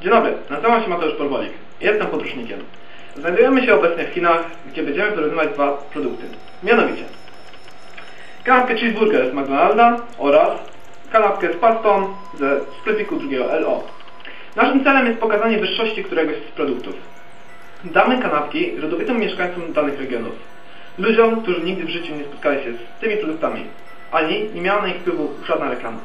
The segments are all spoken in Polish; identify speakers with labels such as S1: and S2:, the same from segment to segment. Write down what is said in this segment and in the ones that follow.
S1: Dzień dobry, nazywam się Mateusz Porwolik. Jestem podróżnikiem. Znajdujemy się obecnie w Chinach, gdzie będziemy porównywać dwa produkty. Mianowicie kanapkę cheeseburger z McDonalda oraz kanapkę z pastą ze sklepiku drugiego LO. Naszym celem jest pokazanie wyższości któregoś z produktów. Damy kanapki rodowitym mieszkańcom danych regionów. Ludziom, którzy nigdy w życiu nie spotkali się z tymi produktami, ani nie miała na nich wpływu żadna reklama.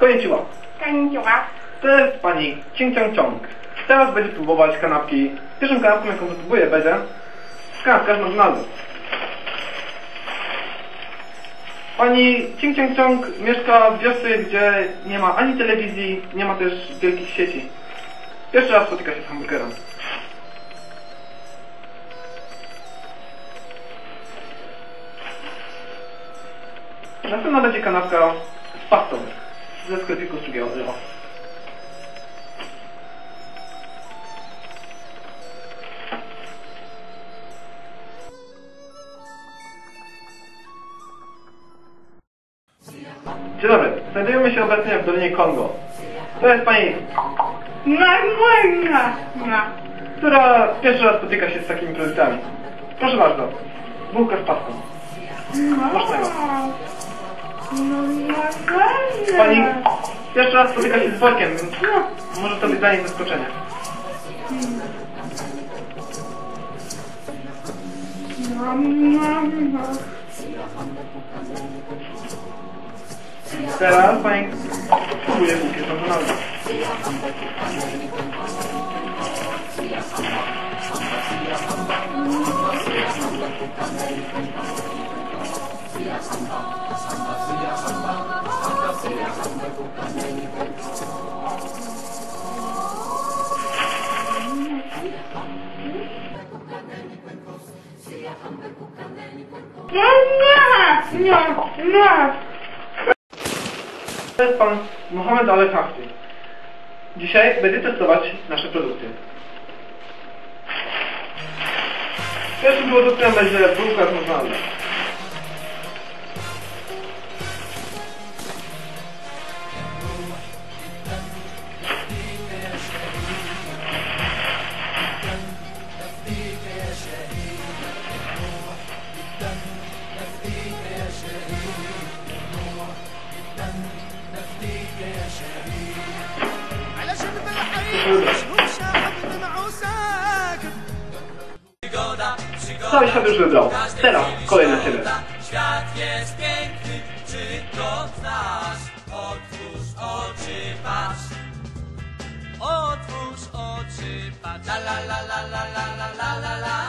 S1: Konnichiwa.
S2: Konnichiwa.
S1: To jest pani Ching Chong Chong. Teraz będzie próbować kanapki. Pierwszą kanapką, jaką wypróbuję, będzie kanapka z McDonalda. Pani Ching Chong Chong mieszka w wiosce, gdzie nie ma ani telewizji, nie ma też wielkich sieci. Pierwszy raz spotyka się z hamburgerem. Następna będzie kanapka z pastą sklepiku z drugiego LO. Dzień dobry. Znajdujemy się obecnie w Dolinie Kongo. To jest pani,
S2: Normalna.
S1: która pierwszy raz spotyka się z takimi produktami. Proszę bardzo. Bułka z pastą. Smacznego. Pani pierwszy raz spotyka się z workiem, więc może to być dla niej zaskoczenie. Teraz pani próbuje bułkę z McDonalda.
S2: Nie, nie, nie.
S1: To jest pan Mohamed Ale Hafty. Dzisiaj będzie testować nasze produkty. Pierwszym produktem będzie bułka z McDonalda. Coś sobie już wybrał. Teraz kolejna ciebie.
S3: Świat jest piękny, czy to znasz? Otwórz oczy, patrz. Otwórz oczy, patrz. La la la la la la la la la.